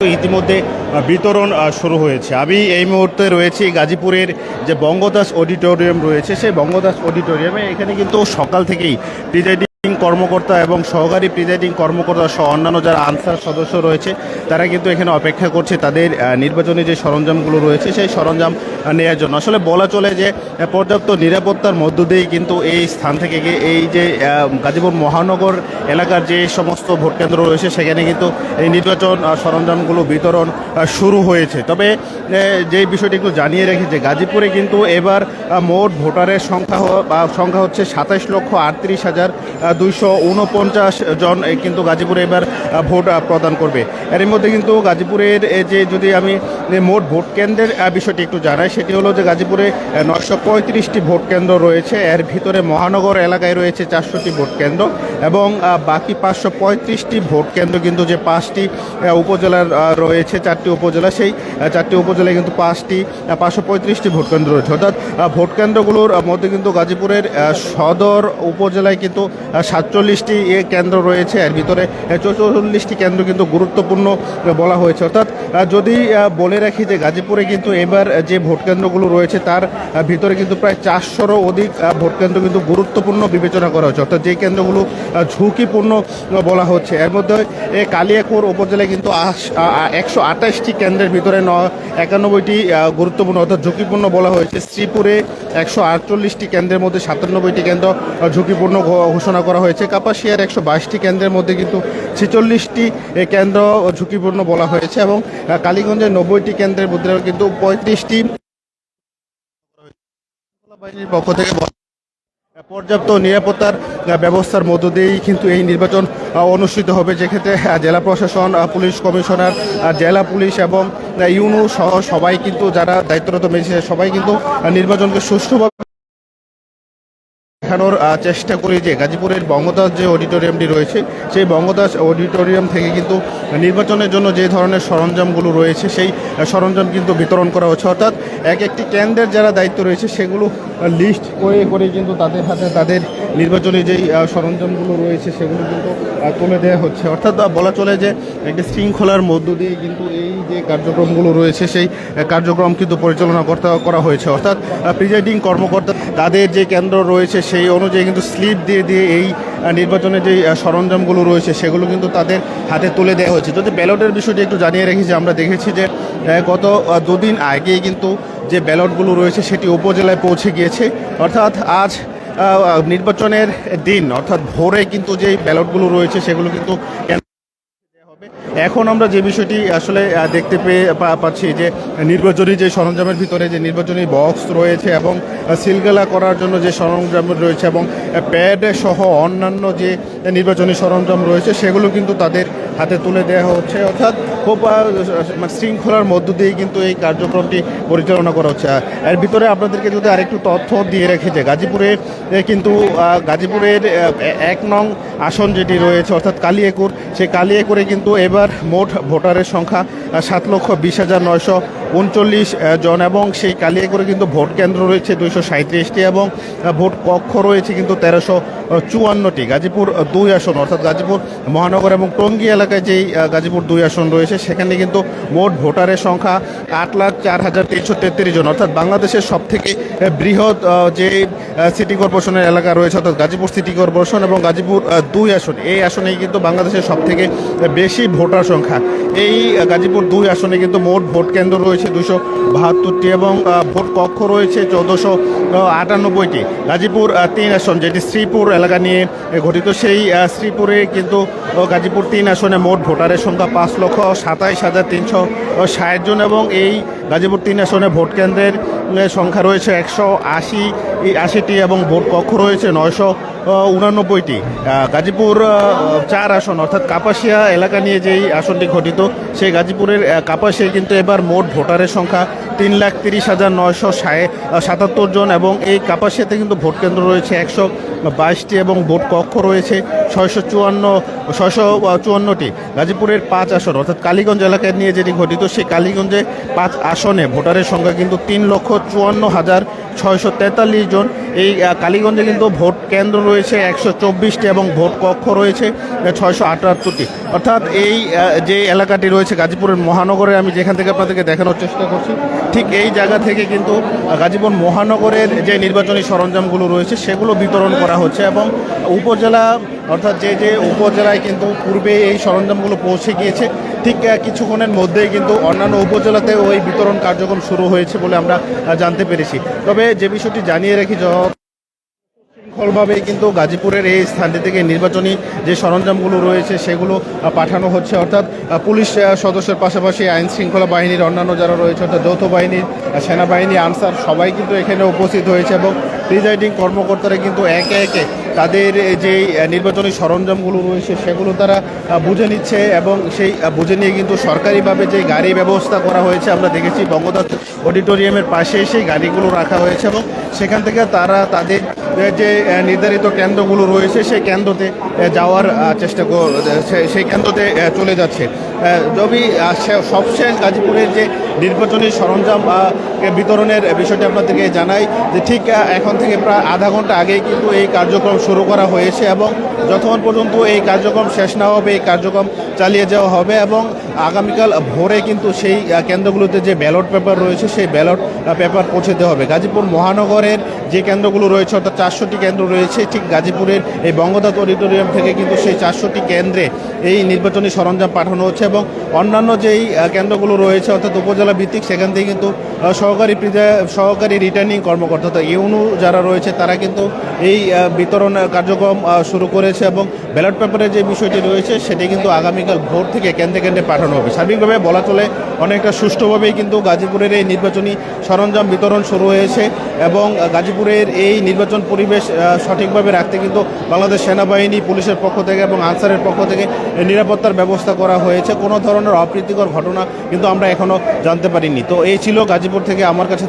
ইতিমধ্যে বিতরণ শুরু হয়েছে। আমি এই মুহূর্তে রয়েছি গাজীপুরের যে বঙ্গদাস অডিটোরিয়াম রয়েছে, সেই বঙ্গদাস অডিটোরিয়ামে এখানে কিন্তু সকাল থেকেই প্রিজাইডিং কর্মকর্তা এবং সহকারী প্রিজাইডিং কর্মকর্তা সহ অন্যান্য যারা আনসার সদস্য রয়েছে, তারা কিন্তু এখানে অপেক্ষা করছে তাদের নির্বাচনী যে সরঞ্জামগুলো রয়েছে সেই সরঞ্জাম নেওয়ার জন্য। আসলে বলা চলে যে পর্যাপ্ত নিরাপত্তার মধ্য দিয়েই কিন্তু এই স্থান থেকে এই যে গাজীপুর মহানগর এলাকার যে সমস্ত ভোট কেন্দ্র রয়েছে, সেখানে কিন্তু এই নির্বাচন সরঞ্জামগুলো বিতরণ শুরু হয়েছে। তবে যে বিষয়টি একটু জানিয়ে রেখে যে, গাজীপুরে কিন্তু এবার মোট ভোটারের সংখ্যা বা সংখ্যা হচ্ছে সাতাশ লক্ষ আটত্রিশ হাজার দুইশো উনপঞ্চাশ জন কিন্তু গাজীপুরে এবার ভোট প্রদান করবে। এর মধ্যে কিন্তু গাজীপুরের যে যদি আমি মোট ভোট কেন্দ্রের বিষয়টি একটু জানাই, সেটি হলো যে গাজীপুরে নয়শো পঁয়ত্রিশটি ভোট কেন্দ্র রয়েছে। এর ভিতরে মহানগর এলাকায় রয়েছে চারশোটি ভোট কেন্দ্র এবং বাকি পাঁচশো পঁয়ত্রিশটি ভোট কেন্দ্র কিন্তু যে পাঁচটি উপজেলার রয়েছে, চারটি উপজেলা, সেই চারটি উপজেলায় কিন্তু পাঁচটি পাঁচশো পঁয়ত্রিশটি ভোট কেন্দ্র রয়েছে। অর্থাৎ ভোট কেন্দ্রগুলোর মধ্যে কিন্তু গাজীপুরের সদর উপজেলায় কিন্তু সাতচল্লিশটি এ কেন্দ্র রয়েছে, এর ভিতরে চৌচল্লিশটি কেন্দ্র কিন্তু গুরুত্বপূর্ণ বলা হয়েছে। অর্থাৎ যদি বলে রাখি যে গাজীপুরে কিন্তু এবার যে ভোট কেন্দ্রগুলো রয়েছে, তার ভিতরে কিন্তু প্রায় চারশোরও অধিক ভোট কেন্দ্র কিন্তু গুরুত্বপূর্ণ বিবেচনা করা হচ্ছে। অর্থাৎ যে কেন্দ্রগুলো ঝুঁকিপূর্ণ বলা হচ্ছে। এর মধ্যে, এ কালিয়াকোর উপজেলায় কিন্তু একশো আঠাশটি কেন্দ্রের ভিতরে ন, একানব্বইটি গুরুত্বপূর্ণ, অর্থাৎ ঝুঁকিপূর্ণ বলা হয়েছে। শ্রীপুরে একশো আটচল্লিশটি কেন্দ্রের মধ্যে সাতানব্বইটি কেন্দ্র ঝুঁকিপূর্ণ ঘোষণা করা হয়েছে। কাপাসিয়ার একশো বাইশটি কেন্দ্রের মধ্যে কিন্তু ছেচল্লিশটি কেন্দ্র ঝুঁকিপূর্ণ বলা হয়েছে এবং কালীগঞ্জের নব্বইটি কেন্দ্রের মধ্যে কিন্তু পঁয়ত্রিশটি বাহিনীর পক্ষ থেকে পর্যাপ্ত নিরাপত্তার ব্যবস্থার মধ্য দিয়েই কিন্তু এই নির্বাচন অনুষ্ঠিত হবে। যেক্ষেত্রে জেলা প্রশাসন পুলিশ কমিশনার জেলা পুলিশ এবং ইউনু সহ সবাই কিন্তু যারা দায়িত্বরত ম্যাজিস্ট্রেট সবাই কিন্তু নির্বাচনকে সুষ্ঠুভাবে দেখানোর চেষ্টা করি যে গাজীপুরের বঙ্গদাস যে অডিটোরিয়ামটি রয়েছে, সেই বঙ্গদাস অডিটোরিয়াম থেকে কিন্তু নির্বাচনের জন্য যে ধরনের সরঞ্জামগুলো রয়েছে, সেই সরঞ্জাম কিন্তু বিতরণ করা হচ্ছে। অর্থাৎ এক একটি কেন্দ্রের যারা দায়িত্ব রয়েছে, সেগুলো লিস্ট করে করে কিন্তু তাদের হাতে তাদের নির্বাচনী যেই সরঞ্জামগুলো রয়েছে সেগুলো কিন্তু তুলে দেওয়া হচ্ছে। অর্থাৎ বলা চলে যে একটি শৃঙ্খলার মধ্য দিয়ে কিন্তু এই যে কার্যক্রমগুলো রয়েছে, সেই কার্যক্রম কিন্তু পরিচালনা করতে, করা হয়েছে। অর্থাৎ প্রিজাইডিং কর্মকর্তা, তাদের যে কেন্দ্র রয়েছে, সেই অনুযায়ী কিন্তু স্লিপ দিয়ে দিয়ে এই নির্বাচনের যে সরঞ্জামগুলো রয়েছে, সেগুলো কিন্তু তাদের হাতে তুলে দেওয়া হয়েছে। যদি ব্যালটের বিষয়টি একটু জানিয়ে রেখেছি আমরা দেখেছি যে গত দুদিন আগেই কিন্তু যে ব্যালটগুলো রয়েছে, সেটি উপজেলায় পৌঁছে গিয়েছে। অর্থাৎ আজ নির্বাচনের দিন, অর্থাৎ ভোরে কিন্তু যে ব্যালটগুলো রয়েছে, সেগুলো কিন্তু এখন আমরা যে বিষয়টি আসলে দেখতে পেয়ে পাচ্ছি যে নির্বাচনী যে সরঞ্জামের ভিতরে যে নির্বাচনী বক্স রয়েছে এবং সিলগালা করার জন্য যে সরঞ্জাম রয়েছে এবং প্যাড সহ অন্যান্য যে নির্বাচনী সরঞ্জাম রয়েছে সেগুলো কিন্তু তাদের হাতে তুলে দেওয়া হচ্ছে। অর্থাৎ খুব মানে শৃঙ্খলার মধ্য দিয়ে কিন্তু এই কার্যক্রমটি পরিচালনা করা হচ্ছে। এর ভিতরে আপনাদেরকে যদি আরেকটু তথ্য দিয়ে রেখে যে গাজীপুরে কিন্তু গাজীপুরের এক নং আসন যেটি রয়েছে, অর্থাৎ কালিয়াকুর সেই কালিয়াকুরে কিন্তু এবার মোট ভোটারের সংখ্যা সাত লক্ষ বিশ হাজার নয়শো উনচল্লিশ জন এবং সেই কালিয়াকুরে কিন্তু ভোট কেন্দ্র রয়েছে দুইশো সাঁত্রিশটি এবং ভোট কক্ষ রয়েছে কিন্তু তেরোশো চুয়ান্নটি। গাজীপুর দুই আসন, অর্থাৎ গাজীপুর মহানগর এবং টঙ্গী এলাকায় যেই গাজীপুর দুই আসন রয়েছে, সেখানে কিন্তু মোট ভোটারের সংখ্যা আট লাখ চার হাজার তিনশো তেত্রিশ জন। অর্থাৎ বাংলাদেশের সব থেকে বৃহৎ যে সিটি কর্পোরেশনের এলাকা রয়েছে, অর্থাৎ গাজীপুর সিটি কর্পোরেশন এবং গাজীপুর দুই আসন, এই আসনেই কিন্তু বাংলাদেশের সব থেকে বেশি ভোটার সংখ্যা। এই গাজীপুর দুই আসনে কিন্তু মোট ভোট কেন্দ্র রয়েছে দুশো বাহাত্তরটি এবং ভোট কক্ষ রয়েছে চৌদ্দশো আটানব্বইটি। গাজীপুর তিন আসন, যেটি শ্রীপুর এলাকা নিয়ে গঠিত সেই শ্রীপুরে কিন্তু গাজীপুর তিন আসনে মোট ভোটারের সংখ্যা পাঁচ লক্ষ সাতাইশ হাজার তিনশো ষাট জন এবং এই গাজীপুর তিন আসনে ভোট কেন্দ্রের সংখ্যা রয়েছে একশো আশি আশিটি এবং ভোট কক্ষ রয়েছে নয়শো উনানব্বইটি। গাজীপুর চার আসন, অর্থাৎ কাপাসিয়া এলাকা নিয়ে যেই আসনটি ঘটিত সেই গাজীপুরের কাপাসিয়া কিন্তু এবার মোট ভোটারের সংখ্যা তিন লাখ তিরিশ হাজার নয়শো সাতাত্তর জন এবং এই কাপাসিয়াতে কিন্তু ভোট কেন্দ্র রয়েছে একশো বাইশটি এবং ভোট কক্ষ রয়েছে ছয়শো চুয়ান্ন ছয়শো চুয়ান্নটি। গাজীপুরের পাঁচ আসন, অর্থাৎ কালীগঞ্জ এলাকায় নিয়ে যেটি ঘটিত, সেই কালীগঞ্জে পাঁচ আসনে ভোটারের সংখ্যা কিন্তু তিন লক্ষ চুয়ান্ন হাজার ছয়শো তেতাল্লিশ জন। এই কালীগঞ্জে কিন্তু ভোট কেন্দ্র রয়েছে একশো চব্বিশটি এবং ভোট কক্ষ রয়েছে ছয়শো আটাত্তরটি। অর্থাৎ এই যে এলাকাটি রয়েছে গাজীপুরের মহানগরে, আমি যেখান থেকে আপনাদেরকে দেখানোর চেষ্টা করছি, ঠিক এই জায়গা থেকে কিন্তু গাজীপুর মহানগরের যে নির্বাচনী সরঞ্জামগুলো রয়েছে, সেগুলো বিতরণ করা হচ্ছে এবং উপজেলা অর্থাৎ যে যে উপজেলায় কিন্তু পূর্বে এই সরঞ্জামগুলো পৌঁছে গিয়েছে, ঠিক কিছুক্ষণের মধ্যেই কিন্তু অন্যান্য উপজেলাতেও ওই বিতরণ কার্যক্রম শুরু হয়েছে বলে আমরা জানতে পেরেছি। তবে যে বিষয়টি জানিয়ে রাখি য- কিন্তু গাজীপুরের এই স্থানটি থেকে নির্বাচনী যে সরঞ্জামগুলো রয়েছে, সেগুলো পাঠানো হচ্ছে। অর্থাৎ পুলিশ সদস্যের পাশাপাশি আইন শৃঙ্খলা বাহিনীর অন্যান্য যারা রয়েছে, অর্থাৎ যৌথ বাহিনীর সেনাবাহিনী, আনসার, সবাই কিন্তু এখানে উপস্থিত হয়েছে এবং প্রিজাইডিং কর্মকর্তারা কিন্তু একে একে তাদের যে নির্বাচনী সরঞ্জামগুলো রয়েছে সেগুলো তারা বুঝে নিচ্ছে এবং সেই বুঝে নিয়ে কিন্তু সরকারিভাবে যে গাড়ি ব্যবস্থা করা হয়েছে আমরা দেখেছি বঙ্গদাস অডিটোরিয়ামের পাশে সেই গাড়িগুলো রাখা হয়েছে এবং সেখান থেকে তারা তাদের যে নির্ধারিত কেন্দ্রগুলো রয়েছে, সেই কেন্দ্রতে যাওয়ার চেষ্টা সেই কেন্দ্রতে চলে যাচ্ছে। তবে সবশেষ গাজীপুরের যে নির্বাচনী সরঞ্জাম বিতরণের বিষয়টি আপনাদেরকে জানাই যে ঠিক এখন থেকে প্রায় আধা ঘণ্টা আগেই কিন্তু এই কার্যক্রম শুরু করা হয়েছে এবং যতক্ষণ পর্যন্ত এই কার্যক্রম শেষ না হবে, এই কার্যক্রম চালিয়ে যাওয়া হবে এবং আগামীকাল ভোরে কিন্তু সেই কেন্দ্রগুলোতে যে ব্যালট পেপার রয়েছে সেই ব্যালট পেপার পৌঁছতে হবে। গাজীপুর মহানগরের যে কেন্দ্রগুলো রয়েছে, অর্থাৎ চারশোটি কেন্দ্র রয়েছে, ঠিক গাজীপুরের এই বঙ্গদাত অডিটোরিয়াম থেকে কিন্তু সেই চারশোটি কেন্দ্রে এই নির্বাচনী সরঞ্জাম পাঠানো হচ্ছে এবং অন্যান্য যেই কেন্দ্রগুলো রয়েছে, অর্থাৎ উপজেলা ভিত্তিক, সেখান থেকে কিন্তু সহকারী সহকারী রিটার্নিং কর্মকর্তা, অর্থাৎ ইউনু যারা রয়েছে, তারা কিন্তু এই বিতরণ কার্যক্রম শুরু করেছে এবং ব্যালট পেপারের যে বিষয়টি রয়েছে, সেটি কিন্তু আগামীকাল ভোর থেকে কেন্দ্রে কেন্দ্রে পাঠানো হবে। সার্বিকভাবে বলা চলে, অনেকটা সুষ্ঠুভাবেই কিন্তু গাজীপুরের এই নির্বাচনী সরঞ্জাম বিতরণ শুরু হয়েছে এবং গাজীপুরের এই নির্বাচন পরিবেশ সঠিকভাবে রাখতে কিন্তু বাংলাদেশ সেনাবাহিনী, পুলিশের পক্ষ থেকে এবং আনসারের পক্ষ থেকে নিরাপত্তার ব্যবস্থা করা হয়েছে। কোনো ধরনের অপ্রীতিকর ঘটনা কিন্তু আমরা এখনও জানতে পারিনি। তো এই ছিল গাজীপুর থেকে আমার কাছে